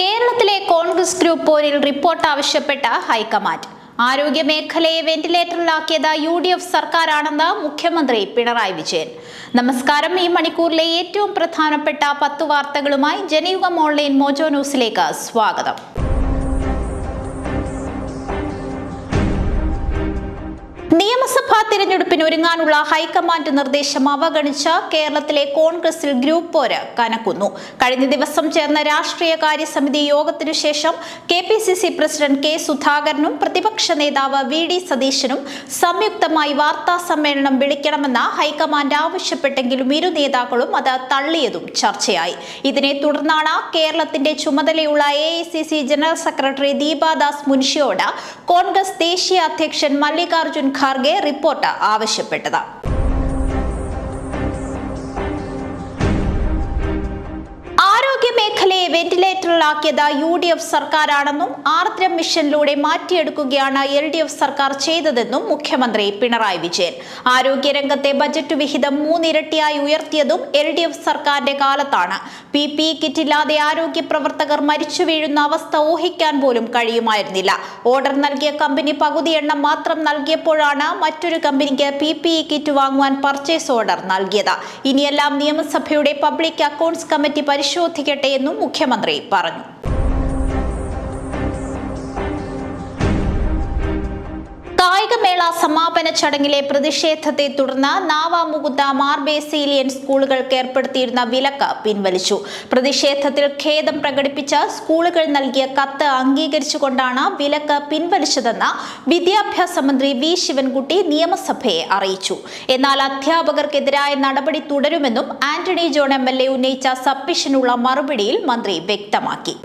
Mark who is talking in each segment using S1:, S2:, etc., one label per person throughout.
S1: കേരളത്തിലെ കോൺഗ്രസ് ഗ്രൂപ്പ് പോരിൽ റിപ്പോർട്ട് ആവശ്യപ്പെട്ട ഹൈക്കമാൻഡ്. ആരോഗ്യ മേഖലയെ വെന്റിലേറ്ററിലാക്കിയത് യു ഡി എഫ് സർക്കാരാണെന്ന് മുഖ്യമന്ത്രി പിണറായി വിജയൻ. നമസ്കാരം. ഈ മണിക്കൂറിലെ ഏറ്റവും പ്രധാനപ്പെട്ട പത്ത് വാർത്തകളുമായി ജനയുഗം ഓൺലൈൻ മോജോ ന്യൂസിലേക്ക് സ്വാഗതം. നിയമസഭാ തിരഞ്ഞെടുപ്പിന് ഒരുങ്ങാനുള്ള ഹൈക്കമാൻഡ് നിർദ്ദേശം അവഗണിച്ച കേരളത്തിലെ കോൺഗ്രസിൽ ഗ്രൂപ്പ് പോര് കനക്കുന്നു. കഴിഞ്ഞ ദിവസം ചേർന്ന രാഷ്ട്രീയ കാര്യസമിതി യോഗത്തിനു ശേഷം K P C C president K സുധാകരനും പ്രതിപക്ഷ നേതാവ് വി ഡി സതീശനും സംയുക്തമായി വാർത്താ സമ്മേളനം വിളിക്കണമെന്ന് ഹൈക്കമാൻഡ് ആവശ്യപ്പെട്ടെങ്കിലും ഇരു നേതാക്കളും അത് തള്ളിയതും ചർച്ചയായി. ഇതിനെ തുടർന്നാണ് കേരളത്തിന്റെ ചുമതലയുള്ള എ ജനറൽ സെക്രട്ടറി ദീപാദാസ് മുൻഷിയോട് കോൺഗ്രസ് ദേശീയ അധ്യക്ഷൻ മല്ലികാർജുൻ ഖാർഗെ റിപ്പോർട്ട് ആവശ്യപ്പെട്ടത്. വെന്റിലേറ്ററിലാക്കിയത് യു ഡി എഫ് സർക്കാരാണെന്നും ആർദ്രം മിഷനിലൂടെ മാറ്റിയെടുക്കുകയാണ് എൽ ഡി എഫ് സർക്കാർ ചെയ്തതെന്നും മുഖ്യമന്ത്രി പിണറായി വിജയൻ. ആരോഗ്യരംഗത്തെ ബജറ്റ് വിഹിതം മൂന്നിരട്ടിയായി ഉയർത്തിയതും എൽ ഡി എഫ് സർക്കാരിന്റെ കാലത്താണ്. പി പി കിറ്റില്ലാതെ ആരോഗ്യ പ്രവർത്തകർ മരിച്ചു വീഴുന്ന അവസ്ഥ ഊഹിക്കാൻ പോലും കഴിയുമായിരുന്നില്ല. ഓർഡർ നൽകിയ കമ്പനി പകുതി എണ്ണം മാത്രം നൽകിയപ്പോഴാണ് മറ്റൊരു കമ്പനിക്ക് പി പി ഇ കിറ്റ് വാങ്ങുവാൻ പർച്ചേസ് ഓർഡർ നൽകിയത്. ഇനിയെല്ലാം നിയമസഭയുടെ പബ്ലിക് അക്കൗണ്ട്സ് കമ്മിറ്റി പരിശോധിക്കട്ടെ എന്നും മുഖ്യമന്ത്രി പറഞ്ഞു സമാപന ചടങ്ങിലെ പ്രതിഷേധത്തെ തുടർന്ന് നാവാമുകുന്ദ മാർ ബേസിലിയൻ സ്കൂളുകൾക്ക് ഏർപ്പെടുത്തിയിരുന്ന വിലക്ക് പിൻവലിച്ചു. പ്രതിഷേധത്തിൽ ഖേദം പ്രകടിപ്പിച്ച സ്കൂളുകൾ നൽകിയ കത്ത് അംഗീകരിച്ചുകൊണ്ടാണ് വിലക്ക് പിൻവലിച്ചതെന്ന് വിദ്യാഭ്യാസ മന്ത്രി വി ശിവൻകുട്ടി നിയമസഭയെ അറിയിച്ചു. എന്നാൽ അധ്യാപകർക്കെതിരായ നടപടി തുടരുമെന്നും ആന്റണി ജോൺ എ ഉന്നയിച്ച സബ്മിഷനുള്ള മറുപടിയിൽ മന്ത്രി വ്യക്തമാക്കി.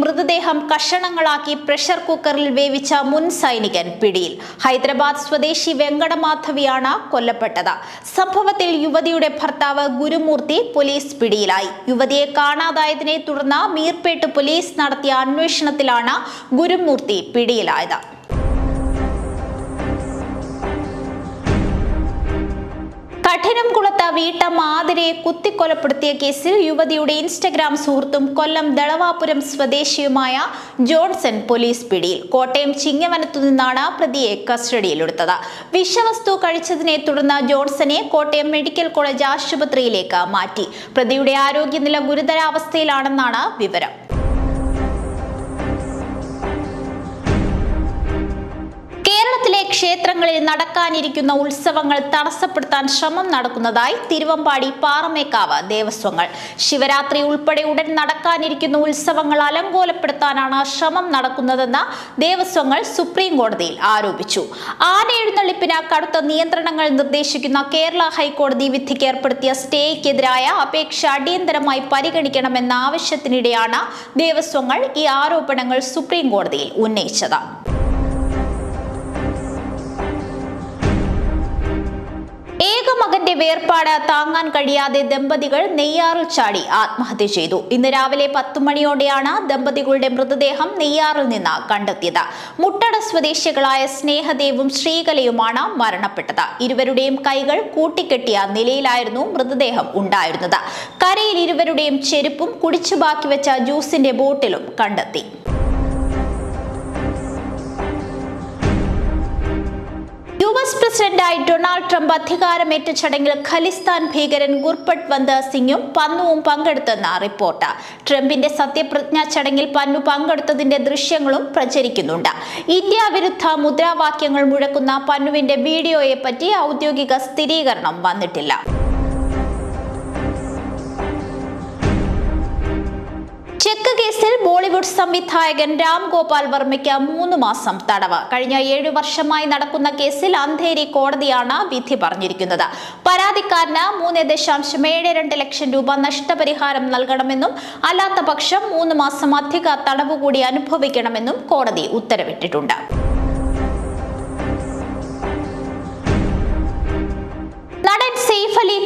S1: മൃതദേഹം കഷണങ്ങളാക്കി പ്രഷർ കുക്കറിൽ വേവിച്ച മുൻ സൈനികൻ പിടിയിൽ. ഹൈദരാബാദ് സ്വദേശി വെങ്കടമാധവിയാണ് കൊല്ലപ്പെട്ടത്. സംഭവത്തിൽ യുവതിയുടെ ഭർത്താവ് ഗുരുമൂർത്തി പോലീസ് പിടിയിലായി. യുവതിയെ കാണാതായതിനെ തുടർന്ന് മീർപേട്ട് പോലീസ് നടത്തിയ അന്വേഷണത്തിലാണ് ഗുരുമൂർത്തി പിടിയിലായത്. കഠിനംകുളത്ത് വീട്ടമ്മ ആതിരയെ കുത്തിക്കൊലപ്പെടുത്തിയ കേസിൽ യുവതിയുടെ ഇൻസ്റ്റഗ്രാം സുഹൃത്തും കൊല്ലം ദളവാപുരം സ്വദേശിയുമായ ജോൺസൺ പോലീസ് പിടിയിൽ. കോട്ടയം ചിങ്ങവനത്തു നിന്നാണ് പ്രതിയെ കസ്റ്റഡിയിലെടുത്തത്. വിഷവസ്തു കഴിച്ചതിനെ തുടർന്ന് ജോൺസനെ കോട്ടയം മെഡിക്കൽ കോളേജ് ആശുപത്രിയിലേക്ക് മാറ്റി. പ്രതിയുടെ ആരോഗ്യനില ഗുരുതരാവസ്ഥയിലാണെന്നാണ് വിവരം. ക്ഷേത്രങ്ങളിൽ നടക്കാനിരിക്കുന്ന ഉത്സവങ്ങൾ തടസ്സപ്പെടുത്താൻ ശ്രമം നടക്കുന്നതായി തിരുവമ്പാടി പാറമേക്കാവ് ദേവസ്വങ്ങൾ. ശിവരാത്രി ഉൾപ്പെടെ ഉടൻ നടക്കാനിരിക്കുന്ന ഉത്സവങ്ങൾ അലങ്കോലപ്പെടുത്താനാണ് ശ്രമം നടക്കുന്നതെന്ന് ദേവസ്വങ്ങൾ സുപ്രീം കോടതിയിൽ ആരോപിച്ചു. ആന എഴുന്നള്ളിപ്പിന് കടുത്ത നിയന്ത്രണങ്ങൾ നിർദ്ദേശിക്കുന്ന കേരള ഹൈക്കോടതി വിധിക്ക് ഏർപ്പെടുത്തിയ സ്റ്റേക്കെതിരായ അപേക്ഷ അടിയന്തരമായി പരിഗണിക്കണമെന്ന ആവശ്യത്തിനിടെയാണ് ദേവസ്വങ്ങൾ ഈ ആരോപണങ്ങൾ സുപ്രീം കോടതിയിൽ ഉന്നയിച്ചത്. ഏകമകന്റെ വേർപാട് താങ്ങാൻ കഴിയാതെ ദമ്പതികൾ നെയ്യാറിൽ ചാടി ആത്മഹത്യ ചെയ്തു. ഇന്ന് രാവിലെ പത്തു മണിയോടെയാണ് ദമ്പതികളുടെ മൃതദേഹം നെയ്യാറിൽ നിന്ന് കണ്ടെത്തിയത്. മുട്ടട സ്വദേശികളായ സ്നേഹദേവും ശ്രീകലയുമാണ് മരണപ്പെട്ടത്. ഇരുവരുടെയും കൈകൾ കൂട്ടിക്കെട്ടിയ നിലയിലായിരുന്നു മൃതദേഹം ഉണ്ടായിരുന്നത്. കരയിൽ ഇരുവരുടെയും ചെരുപ്പും കുടിച്ചു ബാക്കി വെച്ച ജ്യൂസിന്റെ ബോട്ടിലും കണ്ടെത്തി. പ്രസിഡന്റായി ഡൊണാൾഡ് ട്രംപ് അധികാരമേറ്റ ചടങ്ങിൽ ഖലിസ്ഥാൻ ഭീകരൻ ഗുർപട്ട് വന്ത സിംഗും പന്നുവും പങ്കെടുത്തെന്ന റിപ്പോർട്ട്. ട്രംപിന്റെ സത്യപ്രതിജ്ഞാ ചടങ്ങിൽ പന്നു പങ്കെടുത്തതിന്റെ ദൃശ്യങ്ങളും പ്രചരിക്കുന്നുണ്ട്. ഇന്ത്യ വിരുദ്ധ മുദ്രാവാക്യങ്ങൾ മുഴക്കുന്ന പന്നുവിന്റെ വീഡിയോയെ പറ്റി ഔദ്യോഗിക സ്ഥിരീകരണം വന്നിട്ടില്ല. ചെക്ക് കേസിൽ ബോളിവുഡ് സംവിധായകൻ രാം ഗോപാൽ വർമ്മയ്ക്ക് മൂന്ന് മാസം തടവ്. കഴിഞ്ഞ ഏഴു വർഷമായി നടക്കുന്ന കേസിൽ അന്ധേരി കോടതിയാണ് വിധി പറഞ്ഞിരിക്കുന്നത്. പരാതിക്കാരന് മൂന്ന് ദശാംശം ഏഴ് രണ്ട് ലക്ഷം രൂപ നഷ്ടപരിഹാരം നൽകണമെന്നും അല്ലാത്ത പക്ഷം മൂന്ന് മാസം അധിക തടവ് കൂടി അനുഭവിക്കണമെന്നും കോടതി ഉത്തരവിട്ടിട്ടുണ്ട്.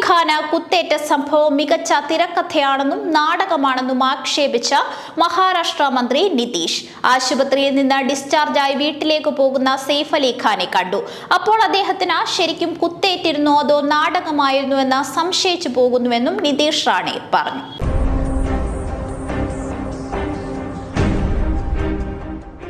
S1: ഖാന് കുത്തേറ്റ സംഭവം മികച്ച തിരക്കഥയാണെന്നും നാടകമാണെന്നും ആക്ഷേപിച്ച മഹാരാഷ്ട്ര മന്ത്രി നിതീഷ്. ആശുപത്രിയിൽ നിന്ന് ഡിസ്ചാർജായി വീട്ടിലേക്ക് പോകുന്ന സെയ്ഫ് അലി ഖാനെ കണ്ടു. അപ്പോൾ അദ്ദേഹത്തിന് ശരിക്കും കുത്തേറ്റിരുന്നോ അതോ നാടകമായിരുന്നുവെന്ന് സംശയിച്ചു പോകുന്നുവെന്നും നിതീഷ് റാണെ പറഞ്ഞു.